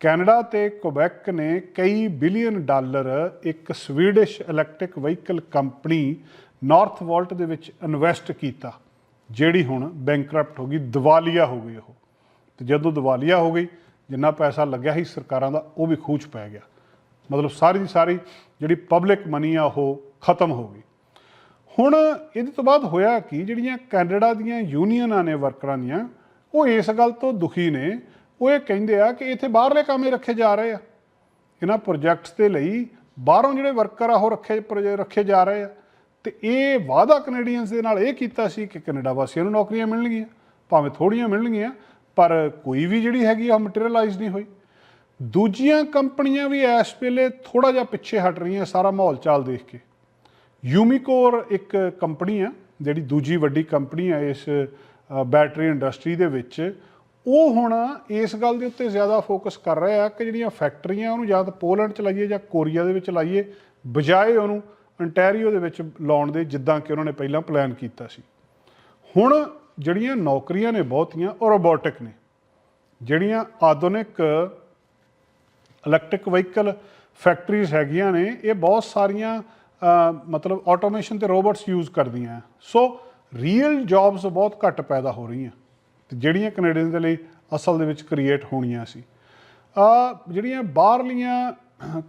Speaker 1: ਕੈਨੇਡਾ ਤੇ ਕੁਬੈਕ ਨੇ ਕਈ ਬਿਲੀਅਨ ਡਾਲਰ ਇੱਕ Swedish electric vehicle company Northvolt ਦੇ ਵਿੱਚ ਇਨਵੈਸਟ ਕੀਤਾ, ਜਿਹੜੀ ਹੁਣ ਬੈਂਕਰਪਟ ਹੋ ਗਈ, ਦਿਵਾਲੀਆ ਹੋ ਗਈ ਉਹ। ਤੇ ਜਦੋਂ ਦਿਵਾਲੀਆ ਹੋ ਗਈ, ਜਿੰਨਾ ਪੈਸਾ ਲੱਗਿਆ ਸੀ ਸਰਕਾਰਾਂ ਦਾ, ਉਹ ਵੀ ਖੂਚ ਪੈ ਗਿਆ। ਮਤਲਬ ਸਾਰੀ ਦੀ ਸਾਰੀ ਜਿਹੜੀ ਪਬਲਿਕ ਮਨੀ ਆ, ਉਹ ਖਤਮ ਹੋ ਗਈ। ਹੁਣ ਇਹਦੇ ਤੋਂ ਬਾਅਦ ਹੋਇਆ ਕਿ, ਜਿਹੜੀਆਂ ਕੈਨੇਡਾ ਦੀਆਂ ਯੂਨੀਅਨਾਂ ਨੇ ਵਰਕਰਾਂ ਦੀਆਂ, ਉਹ ਇਸ ਗੱਲ ਤੋਂ ਦੁਖੀ ਨੇ ਉਹ ਇਹ ਕਹਿੰਦੇ ਆ ਕਿ ਇੱਥੇ ਬਾਹਰਲੇ ਕਾਮੇ ਰੱਖੇ ਜਾ ਰਹੇ ਆ। ਇਹਨਾਂ ਪ੍ਰੋਜੈਕਟਸ ਦੇ ਲਈ ਬਾਹਰੋਂ ਜਿਹੜੇ ਵਰਕਰ ਆ, ਉਹ ਰੱਖੇ ਪ੍ਰੋਜੈ- ਰੱਖੇ ਜਾ ਰਹੇ ਆ। ਤੇ ਇਹ ਵਾਅਦਾ ਕੈਨੇਡੀਅਨਸ ਦੇ ਨਾਲ ਇਹ ਕੀਤਾ ਸੀ ਕਿ ਕੈਨੇਡਾ ਵਾਸੀਆਂ ਨੂੰ ਨੌਕਰੀਆਂ ਮਿਲਣਗੀਆਂ, ਭਾਵੇਂ ਥੋੜੀਆਂ ਮਿਲਣਗੀਆਂ, ਪਰ ਕੋਈ ਵੀ ਜਿਹੜੀ ਹੈਗੀ ਆ ਮਟੀਰੀਅਲਾਈਜ਼ ਨਹੀਂ ਹੋਈ। ਦੂਜੀਆਂ ਕੰਪਨੀਆਂ ਵੀ ਇਸ ਵੇਲੇ ਥੋੜਾ ਜਿਹਾ ਪਿੱਛੇ ਹਟ ਰਹੀਆਂ ਸਾਰਾ ਮਾਹੌਲ ਚਾਲ ਦੇਖ ਕੇ। ਯੂਮੀਕੋਰ ਇੱਕ ਕੰਪਨੀ ਆ, ਜਿਹੜੀ ਦੂਜੀ ਵੱਡੀ ਕੰਪਨੀ ਆ ਇਸ ਬੈਟਰੀ ਇੰਡਸਟਰੀ ਦੇ ਵਿੱਚ। ਉਹ ਹੁਣ ਇਸ ਗੱਲ ਦੇ ਉੱਤੇ ਜ਼ਿਆਦਾ ਫੋਕਸ ਕਰ ਰਿਹਾ ਆ ਕਿ ਜਿਹੜੀਆਂ ਫੈਕਟਰੀਆਂ ਉਹਨੂੰ ਜਾਂ ਤਾਂ ਪੋਲੈਂਡ ਚ ਲਾਈਏ ਜਾਂ ਕੋਰੀਆ ਦੇ ਵਿੱਚ ਲਾਈਏ, ਬਜਾਏ ਉਹਨੂੰ ਅੰਟੈਰੀਓ ਦੇ ਵਿੱਚ ਲਾਉਣ ਦੇ ਜਿੱਦਾਂ ਕਿ ਉਹਨਾਂ ਨੇ ਪਹਿਲਾਂ ਪਲਾਨ ਕੀਤਾ ਸੀ। ਹੁਣ ਜਿਹੜੀਆਂ ਨੌਕਰੀਆਂ ਨੇ ਬਹੁਤੀਆਂ, ਉਹ ਰੋਬੋਟਿਕ ਨੇ। ਜਿਹੜੀਆਂ ਆਧੁਨਿਕ ਇਲੈਕਟ੍ਰਿਕ ਵਹੀਕਲ ਫੈਕਟਰੀਜ਼ ਹੈਗੀਆਂ ਨੇ, ਇਹ ਬਹੁਤ ਸਾਰੀਆਂ ਮਤਲਬ ਆਟੋਮੇਸ਼ਨ ਤੇ ਰੋਬੋਟਸ ਯੂਜ਼ ਕਰਦੀਆਂ। ਹੈ। ਸੋ ਰੀਅਲ ਜੌਬਸ ਬਹੁਤ ਘੱਟ ਪੈਦਾ ਹੋ ਰਹੀਆਂ। ਤੇ ਜਿਹੜੀਆਂ ਕੈਨੇਡੀਅਨ ਦੇ ਲਈ ਅਸਲ ਦੇ ਵਿੱਚ ਕ੍ਰੀਏਟ ਹੋਣੀਆਂ ਸੀ। ਆ ਜਿਹੜੀਆਂ ਬਾਹਰਲੀਆਂ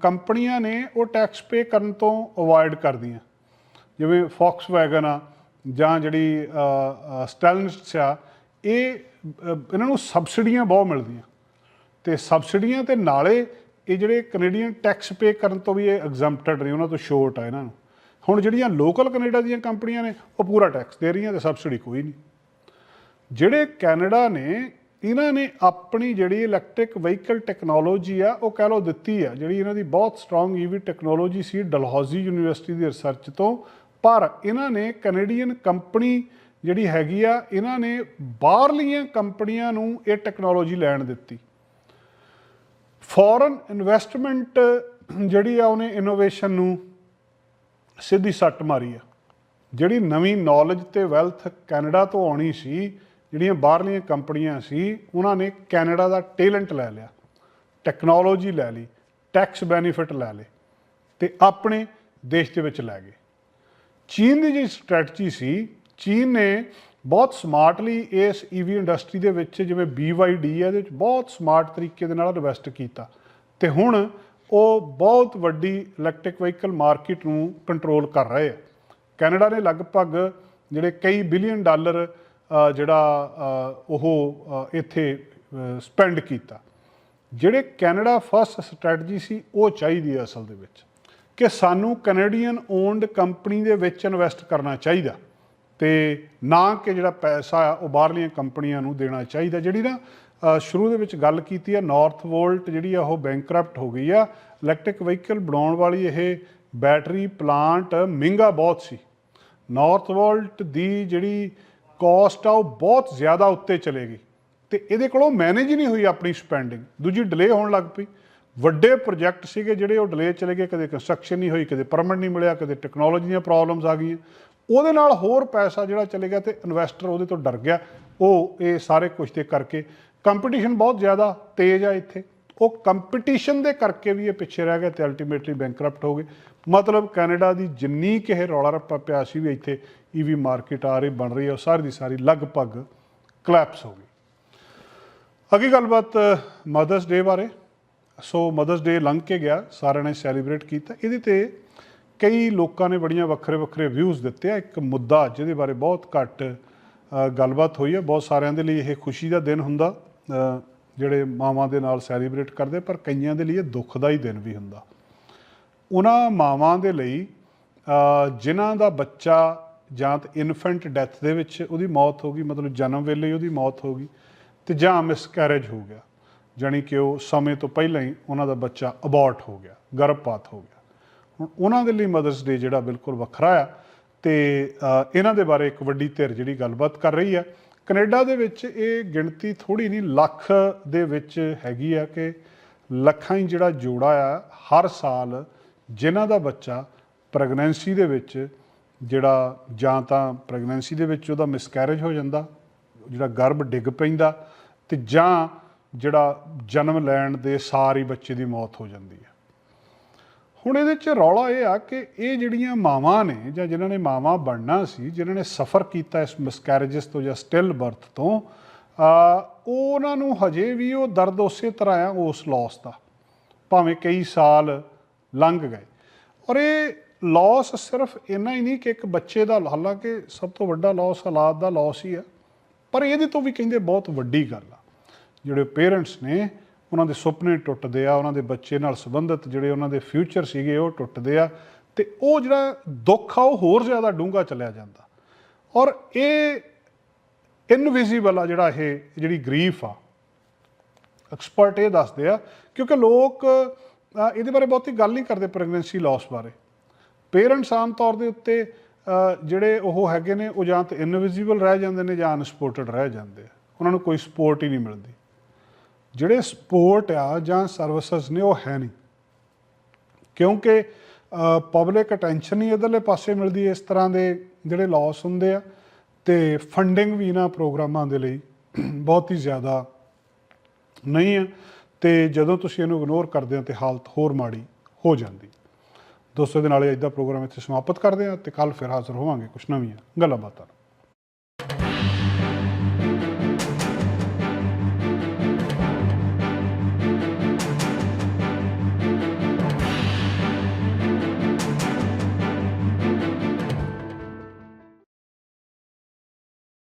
Speaker 1: ਕੰਪਨੀਆਂ ਨੇ, ਉਹ ਟੈਕਸ ਪੇ ਕਰਨ ਤੋਂ ਅਵੋਇਡ ਕਰਦੀਆਂ। ਜਿਵੇਂ ਫੌਕਸਵੈਗਨ ਆ, ਜਾਂ ਜਿਹੜੀ ਸਟੈਲਨਸ ਆ, ਇਹ ਇਹਨਾਂ ਨੂੰ ਸਬਸਿਡੀਆਂ ਬਹੁਤ ਮਿਲਦੀਆਂ। ਤੇ ਸਬਸਿਡੀਆਂ ਤੇ ਨਾਲੇ ਇਹ ਜਿਹੜੇ ਕੈਨੇਡੀਅਨ ਟੈਕਸ ਪੇ ਕਰਨ ਤੋਂ ਵੀ ਇਹ ਐਗਜ਼ੈਂਪਟਡ ਨੇ, ਉਹਨਾਂ ਤੋਂ ਸ਼ੋਰਟ ਆ ਇਹਨਾਂ ਨੂੰ। ਹੁਣ ਜਿਹੜੀਆਂ ਲੋਕਲ ਕੈਨੇਡਾ ਦੀਆਂ ਕੰਪਨੀਆਂ ਨੇ, ਉਹ ਪੂਰਾ ਟੈਕਸ ਦੇ ਰਹੀਆਂ ਤੇ ਸਬਸਿਡੀ ਕੋਈ ਨਹੀਂ। ਜਿਹੜੇ ਕੈਨੇਡਾ ਨੇ, ਇਹਨਾਂ ਨੇ ਆਪਣੀ ਜਿਹੜੀ ਇਲੈਕਟ੍ਰਿਕ ਵਹੀਕਲ ਟੈਕਨੋਲੋਜੀ ਆ, ਉਹ ਕਹਿ ਲਓ ਦਿੱਤੀ ਆ, ਜਿਹੜੀ ਇਹਨਾਂ ਦੀ ਬਹੁਤ ਸਟਰੋਂਗ ਈਵੀ ਟੈਕਨੋਲੋਜੀ ਸੀ ਡਲਹੌਜ਼ੀ ਯੂਨੀਵਰਸਿਟੀ ਦੀ ਰਿਸਰਚ ਤੋਂ। ਪਰ ਇਹਨਾਂ ਨੇ ਕੈਨੇਡੀਅਨ ਕੰਪਨੀ ਜਿਹੜੀ ਹੈਗੀ ਆ, ਇਹਨਾਂ ਨੇ ਬਾਹਰਲੀਆਂ ਕੰਪਨੀਆਂ ਨੂੰ ਇਹ ਟੈਕਨੋਲੋਜੀ ਲੈਣ ਦਿੱਤੀ। ਫੋਰਨ ਇਨਵੈਸਟਮੈਂਟ ਜਿਹੜੀ ਆ, ਉਹਨੇ ਇਨੋਵੇਸ਼ਨ ਨੂੰ ਸਿੱਧੀ ਸੱਟ ਮਾਰੀ ਆ। ਜਿਹੜੀ ਨਵੀਂ ਨੌਲੇਜ ਤੇ ਵੈਲਥ ਕੈਨੇਡਾ ਤੋਂ ਆਉਣੀ ਸੀ ਜਿਹੜੀਆਂ ਬਾਹਰਲੀਆਂ ਕੰਪਨੀਆਂ ਸੀ, ਉਹਨਾਂ ਨੇ ਕੈਨੇਡਾ ਦਾ ਟੈਲੈਂਟ ਲੈ ਲਿਆ, ਟੈਕਨੋਲੋਜੀ ਲੈ ਲਈ, ਟੈਕਸ ਬੈਨੀਫਿਟ ਲੈ ਲਏ ਤੇ ਆਪਣੇ ਦੇਸ਼ ਦੇ ਵਿੱਚ ਲੈ ਗਏ। ਚੀਨ ਦੀ ਜਿਹੜੀ ਸਟ੍ਰੈਟਜੀ ਸੀ, ਚੀਨ ਨੇ ਬਹੁਤ ਸਮਾਰਟਲੀ ਇਸ ਈਵੀ ਇੰਡਸਟਰੀ ਦੇ ਵਿੱਚ ਜਿਵੇਂ BYD ਹੈ ਇਹਦੇ ਵਿੱਚ ਬਹੁਤ ਸਮਾਰਟ ਤਰੀਕੇ ਦੇ ਨਾਲ ਇਨਵੈਸਟ ਕੀਤਾ ਤੇ ਹੁਣ ਉਹ ਬਹੁਤ ਵੱਡੀ ਇਲੈਕਟ੍ਰਿਕ ਵਹੀਕਲ ਮਾਰਕੀਟ ਨੂੰ ਕੰਟਰੋਲ ਕਰ ਰਹੇ ਆ। ਕੈਨੇਡਾ ਨੇ ਲਗਭਗ ਜਿਹੜੇ ਕਈ ਬਿਲੀਅਨ ਡਾਲਰ ਜਿਹੜਾ ਉਹ ਇੱਥੇ ਸਪੈਂਡ ਕੀਤਾ। ਜਿਹੜੇ ਕੈਨੇਡਾ ਫਸਟ ਸਟ੍ਰੈਟਜੀ ਸੀ, ਉਹ ਚਾਹੀਦੀ ਹੈ ਅਸਲ ਦੇ ਵਿੱਚ ਕਿ ਸਾਨੂੰ ਕੈਨੇਡੀਅਨ ਓਨਡ ਕੰਪਨੀ ਦੇ ਵਿੱਚ ਇਨਵੈਸਟ ਕਰਨਾ ਚਾਹੀਦਾ ਤੇ ਨਾ ਕਿ ਜਿਹੜਾ ਪੈਸਾ ਆ, ਉਹ ਬਾਹਰਲੀਆਂ ਕੰਪਨੀਆਂ ਨੂੰ ਦੇਣਾ ਚਾਹੀਦਾ। ਜਿਹੜੀ ਨਾ ਸ਼ੁਰੂ ਦੇ ਵਿੱਚ ਗੱਲ ਕੀਤੀ ਆ ਨਾਰਥ ਵੋਲਟ ਜਿਹੜੀ ਆ, ਉਹ ਬੈਂਕਰਪਟ ਹੋ ਗਈ ਆ। ਇਲੈਕਟ੍ਰਿਕ ਵਹੀਕਲ ਬਣਾਉਣ ਵਾਲੀ ਇਹ ਬੈਟਰੀ ਪਲਾਂਟ ਮਹਿੰਗਾ ਬਹੁਤ ਸੀ। ਨਾਰਥ ਵੋਲਟ ਦੀ ਜਿਹੜੀ ਕਾਸਟ ਆ ਉਹ ਬਹੁਤ ਜ਼ਿਆਦਾ ਉੱਤੇ ਚਲੇ ਗਈ ਤੇ ਇਹਦੇ ਕੋਲੋਂ ਮੈਨੇਜ ਹੀ ਨਹੀਂ ਹੋਈ ਆਪਣੀ ਸਪੈਂਡਿੰਗ ਦੂਜੀ ਡਿਲੇ ਹੋਣ ਲੱਗ ਪਈ। ਵੱਡੇ ਪ੍ਰੋਜੈਕਟ ਸੀਗੇ ਜਿਹੜੇ ਉਹ ਡਿਲੇ ਚਲੇ ਗਏ, ਕਦੇ ਕੰਸਟਰਕਸ਼ਨ ਨਹੀਂ ਹੋਈ, ਕਦੇ ਪਰਮਿਟ ਨਹੀਂ ਮਿਲਿਆ, ਕਦੇ ਟੈਕਨੋਲੋਜੀ ਦੀਆਂ ਪ੍ਰੋਬਲਮਸ ਆ ਗਈਆਂ। ਉਹਦੇ ਨਾਲ ਹੋਰ ਪੈਸਾ ਜਿਹੜਾ ਚਲੇ ਗਿਆ ਤੇ ਇਨਵੈਸਟਰ ਉਹਦੇ ਤੋਂ ਡਰ ਗਿਆ। ਉਹ ਇਹ ਸਾਰੇ ਕੁਝ ਦੇ ਕਰਕੇ। ਕੰਪੀਟੀਸ਼ਨ ਬਹੁਤ ਜ਼ਿਆਦਾ ਤੇਜ਼ ਆ ਇੱਥੇ। ਉਹ ਕੰਪੀਟੀਸ਼ਨ ਦੇ ਕਰਕੇ ਵੀ ਇਹ ਪਿੱਛੇ ਰਹਿ ਗਏ ਤੇ ਅਲਟੀਮੇਟਲੀ ਬੈਂਕਰਪਟ ਹੋ ਗਏ। ਮਤਲਬ ਕੈਨੇਡਾ ਦੀ ਜਿੰਨੀ ਕਿ ਇਹ ਰੌਲਾ ਰੱਪਾ ਪਿਆ ਸੀ ਵੀ ਇੱਥੇ ਈਵੀ ਮਾਰਕੀਟ ਆ ਰਹੀ, ਬਣ ਰਹੀ ਹੈ, ਉਹ ਸਾਰੀ ਦੀ ਸਾਰੀ ਲਗਭਗ ਕਲੈਪਸ ਹੋ ਗਈ। ਅਗੀ ਗੱਲਬਾਤ ਮਦਰਸ ਡੇ ਬਾਰੇ। ਸੋ ਮਦਰਸ ਡੇ ਲੰਘ ਕੇ ਗਿਆ, ਸਾਰਿਆਂ ਨੇ ਸੈਲੀਬ੍ਰੇਟ ਕੀਤਾ। ਇਹਦੇ ਤੇ ਕਈ ਲੋਕਾਂ ਨੇ ਬੜੀਆਂ ਵੱਖਰੇ ਵੱਖਰੇ ਵਿਊਜ਼ ਦਿੱਤੇ ਆ। ਇੱਕ ਮੁੱਦਾ ਜਿਹਦੇ ਬਾਰੇ ਬਹੁਤ ਘੱਟ ਗੱਲਬਾਤ ਹੋਈ ਹੈ ਬਹੁਤ ਸਾਰਿਆਂ ਦੇ ਲਈ ਇਹ ਖੁਸ਼ੀ ਦਾ ਦਿਨ ਹੁੰਦਾ। ਜਿਹੜੇ ਮਾਵਾਂ ਦੇ ਨਾਲ ਸੈਲੀਬ੍ਰੇਟ ਕਰਦੇ ਪਰ ਕਈਆਂ ਦੇ ਲਈ ਇਹ ਦੁੱਖ ਦਾ ਹੀ ਦਿਨ ਵੀ ਹੁੰਦਾ। ਉਹਨਾਂ ਮਾਵਾਂ ਦੇ ਲਈ ਅ, ਜਿਨ੍ਹਾਂ ਦਾ ਬੱਚਾ ਜਾਂ ਤਾਂ ਇਨਫੈਂਟ ਡੈਥ ਦੇ ਵਿੱਚ ਉਹਦੀ ਮੌਤ ਹੋ ਗਈ ਮਤਲਬ ਜਨਮ ਵੇਲੇ ਉਹਦੀ ਮੌਤ ਹੋ ਗਈ ਤੇ ਜਾਂ ਮਿਸਕੈਰੇਜ ਹੋ ਗਿਆ ਜਾਣੀ ਕਿ ਉਹ ਸਮੇਂ ਤੋਂ ਪਹਿਲਾਂ ਹੀ ਉਹਨਾਂ ਦਾ ਬੱਚਾ ਅਬੋਰਟ ਹੋ ਗਿਆ ਗਰਭਪਾਤ ਹੋ ਗਿਆ। ਹੁਣ ਉਹਨਾਂ ਦੇ ਲਈ ਮਦਰਸ ਡੇ ਜਿਹੜਾ ਬਿਲਕੁਲ ਵੱਖਰਾ ਆ ਤੇ ਇਹਨਾਂ ਦੇ ਬਾਰੇ ਇੱਕ ਵੱਡੀ ਧਿਰ ਜਿਹੜੀ ਗੱਲਬਾਤ ਕਰ ਰਹੀ ਆ ਕੈਨੇਡਾ ਦੇ ਵਿੱਚ ਇਹ ਗਿਣਤੀ ਥੋੜੀ ਨਹੀਂ, ਲੱਖ ਦੇ ਵਿੱਚ ਹੈਗੀ ਆ ਕਿ ਲੱਖਾਂ ਹੀ ਜਿਹੜਾ ਜੋੜਾ ਆ, ਹਰ ਸਾਲ ਜਿਨ੍ਹਾਂ ਦਾ ਬੱਚਾ ਪ੍ਰੈਗਨੈਂਸੀ ਦੇ ਵਿੱਚ ਜਿਹੜਾ ਜਾਂ ਤਾਂ ਪ੍ਰੈਗਨੈਂਸੀ ਦੇ ਵਿੱਚ ਉਹਦਾ ਮਿਸਕੈਰੇਜ ਹੋ ਜਾਂਦਾ, ਜਿਹੜਾ ਗਰਭ ਡਿੱਗ ਪੈਂਦਾ ਤੇ ਜਾਂ ਜਿਹੜਾ ਜਨਮ ਲੈਣ ਦੇ ਸਾਰ ਹੀ ਬੱਚੇ ਦੀ ਮੌਤ ਹੋ ਜਾਂਦੀ ਹੈ ਹੁਣ ਇਹਦੇ ਚ ਰੌਲਾ ਇਹ ਆ ਕਿ ਇਹ ਜਿਹੜੀਆਂ ਮਾਵਾਂ ਨੇ ਜਾਂ ਜਿਨ੍ਹਾਂ ਨੇ ਮਾਵਾਂ ਬਣਨਾ ਸੀ, ਜਿਨ੍ਹਾਂ ਨੇ ਸਫਰ ਕੀਤਾ ਇਸ ਮਿਸਕੈਰੇਜਸ ਤੋਂ ਜਾਂ ਸਟਿਲ ਬਰਥ ਤੋਂ ਆ ਉਹਨਾਂ ਨੂੰ ਹਜੇ ਵੀ ਉਹ ਦਰਦ ਉਸੇ ਤਰ੍ਹਾਂ ਆ ਉਸ ਲਾਸ ਦਾ। ਭਾਵੇਂ ਕਈ ਸਾਲ ਲੰਘ ਗਏ। ਔਰ ਇਹ ਲਾਸ ਸਿਰਫ ਇੰਨਾ ਹੀ ਨਹੀਂ ਕਿ ਇੱਕ ਬੱਚੇ ਦਾ, ਹਾਲਾਂਕਿ ਸਭ ਤੋਂ ਵੱਡਾ ਲਾਸ ਹਾਲਾਤ ਦਾ ਲਾਸ ਹੀ ਆ। ਪਰ ਇਹਦੇ ਤੋਂ ਵੀ ਕਹਿੰਦੇ ਬਹੁਤ ਵੱਡੀ ਗੱਲ ਆ। ਜਿਹੜੇ ਪੇਰੈਂਟਸ ਨੇ ਉਹਨਾਂ ਦੇ ਸੁਪਨੇ ਟੁੱਟਦੇ ਆ, ਉਹਨਾਂ ਦੇ ਬੱਚੇ ਨਾਲ ਸੰਬੰਧਿਤ ਜਿਹੜੇ ਉਹਨਾਂ ਦੇ ਫਿਊਚਰ ਸੀਗੇ ਉਹ ਟੁੱਟਦੇ ਆ ਤੇ ਉਹ ਜਿਹੜਾ ਦੁੱਖ ਆ ਉਹ ਹੋਰ ਜ਼ਿਆਦਾ ਡੂੰਘਾ ਚੱਲਿਆ ਜਾਂਦਾ। ਔਰ ਇਹ ਇਨਵਿਜ਼ੀਬਲ ਆ ਜਿਹੜਾ ਇਹ, ਜਿਹੜੀ ਗਰੀਫ ਆ। ਐਕਸਪਰਟ ਇਹ ਦੱਸਦੇ ਆ, ਕਿਉਂਕਿ ਲੋਕ ਇਹਦੇ ਬਾਰੇ ਬਹੁਤੀ ਗੱਲ ਨਹੀਂ ਕਰਦੇ ਪ੍ਰੈਗਨੈਂਸੀ ਲਾਸ ਬਾਰੇ। ਪੇਰੈਂਟਸ ਆਮ ਤੌਰ ਦੇ ਉੱਤੇ ਜਿਹੜੇ ਉਹ ਹੈਗੇ ਨੇ, ਉਹ ਜਾਂ ਤਾਂ ਇਨਵਿਜ਼ੀਬਲ ਰਹਿ ਜਾਂਦੇ ਨੇ ਜਾਂ ਅਨਸਪੋਰਟਡ ਰਹਿ ਜਾਂਦੇ ਆ। ਉਹਨਾਂ ਨੂੰ ਕੋਈ ਸਪੋਰਟ ਹੀ ਨਹੀਂ ਮਿਲਦੀ। ਜਿਹੜੇ ਸਪੋਰਟ ਆ ਜਾਂ ਸਰਵਿਸਿਜ਼ ਨੇ ਉਹ ਹੈ ਨਹੀਂ। ਕਿਉਂਕਿ ਪਬਲਿਕ ਅਟੈਂਸ਼ਨ ਹੀ ਇਧਰਲੇ ਪਾਸੇ ਮਿਲਦੀ ਹੈ ਇਸ ਤਰ੍ਹਾਂ ਦੇ ਜਿਹੜੇ ਲਾਸ ਹੁੰਦੇ ਆ ਤੇ ਫੰਡਿੰਗ ਵੀ ਇਹਨਾਂ ਪ੍ਰੋਗਰਾਮਾਂ ਦੇ ਲਈ ਬਹੁਤ ਹੀ ਜ਼ਿਆਦਾ ਨਹੀਂ ਹੈ ਤੇ ਜਦੋਂ ਤੁਸੀਂ ਇਹਨੂੰ ਇਗਨੋਰ ਕਰਦੇ ਹੋ ਤੇ ਹਾਲਤ ਹੋਰ ਮਾੜੀ ਹੋ ਜਾਂਦੀ। ਦੋਸਤੋ ਦੇ ਨਾਲ ਅੱਜ ਦਾ ਪ੍ਰੋਗਰਾਮ ਇੱਥੇ ਸਮਾਪਤ ਕਰਦੇ ਹਾਂ ਤੇ ਕੱਲ ਫਿਰ ਹਾਜ਼ਰ ਹੋਵਾਂਗੇ ਕੁਛ ਨਵੀਆਂ ਗੱਲਾਂ ਬਾਤਾਂ